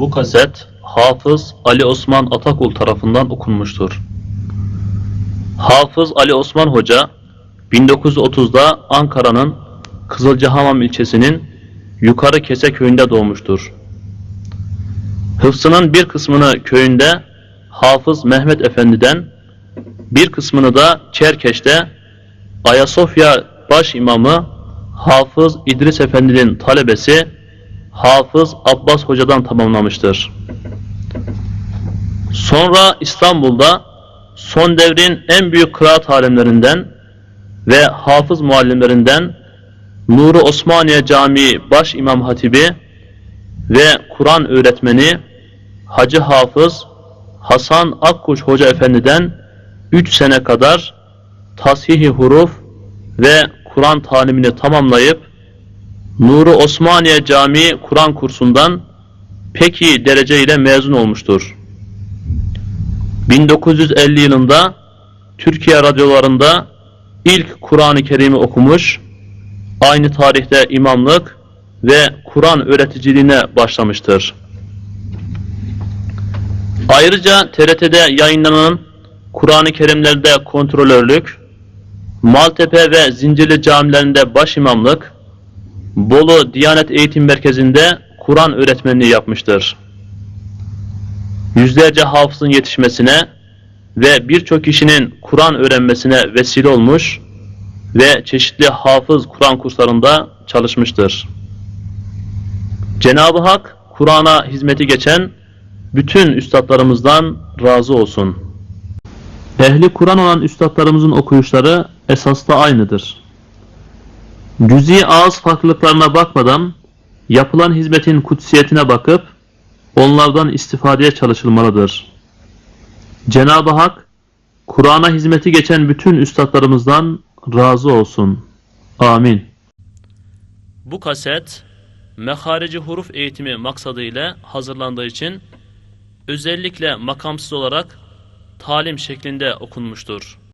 Bu kaset Hafız Ali Osman Atakul tarafından okunmuştur. Hafız Ali Osman Hoca 1930'da Ankara'nın Kızılcahamam ilçesinin Yukarı Kese köyünde doğmuştur. Hıfzının bir kısmını köyünde Hafız Mehmet Efendi'den, bir kısmını da Çerkeş'te Ayasofya baş imamı Hafız İdris Efendi'nin talebesi Hafız Abbas Hoca'dan tamamlamıştır. Sonra İstanbul'da son devrin en büyük kıraat alemlerinden ve hafız muallimlerinden Nuri Osmaniye Camii Baş İmam Hatibi ve Kur'an öğretmeni Hacı Hafız Hasan Akkuş Hoca Efendi'den 3 sene kadar tashihi huruf ve Kur'an talimini tamamlayıp Nuri Osmaniye Camii Kur'an kursundan pek iyi derece ile mezun olmuştur. 1950 yılında Türkiye radyolarında ilk Kur'an-ı Kerim'i okumuş, aynı tarihte imamlık ve Kur'an öğreticiliğine başlamıştır. Ayrıca TRT'de yayınlanan Kur'an-ı Kerimlerde kontrolörlük, Maltepe ve Zincirli camilerinde başimamlık, Bolu Diyanet Eğitim Merkezi'nde Kur'an öğretmenliği yapmıştır. Yüzlerce hafızın yetişmesine ve birçok kişinin Kur'an öğrenmesine vesile olmuş ve çeşitli hafız Kur'an kurslarında çalışmıştır. Cenab-ı Hak Kur'an'a hizmeti geçen bütün üstadlarımızdan razı olsun. Ehli Kur'an olan üstadlarımızın okuyuşları esasda aynıdır. Cüzi ağız farklılıklarına bakmadan yapılan hizmetin kutsiyetine bakıp onlardan istifadeye çalışılmalıdır. Cenab-ı Hak Kur'an'a hizmeti geçen bütün üstadlarımızdan razı olsun. Amin. Bu kaset meharici huruf eğitimi maksadıyla hazırlandığı için özellikle makamsız olarak talim şeklinde okunmuştur.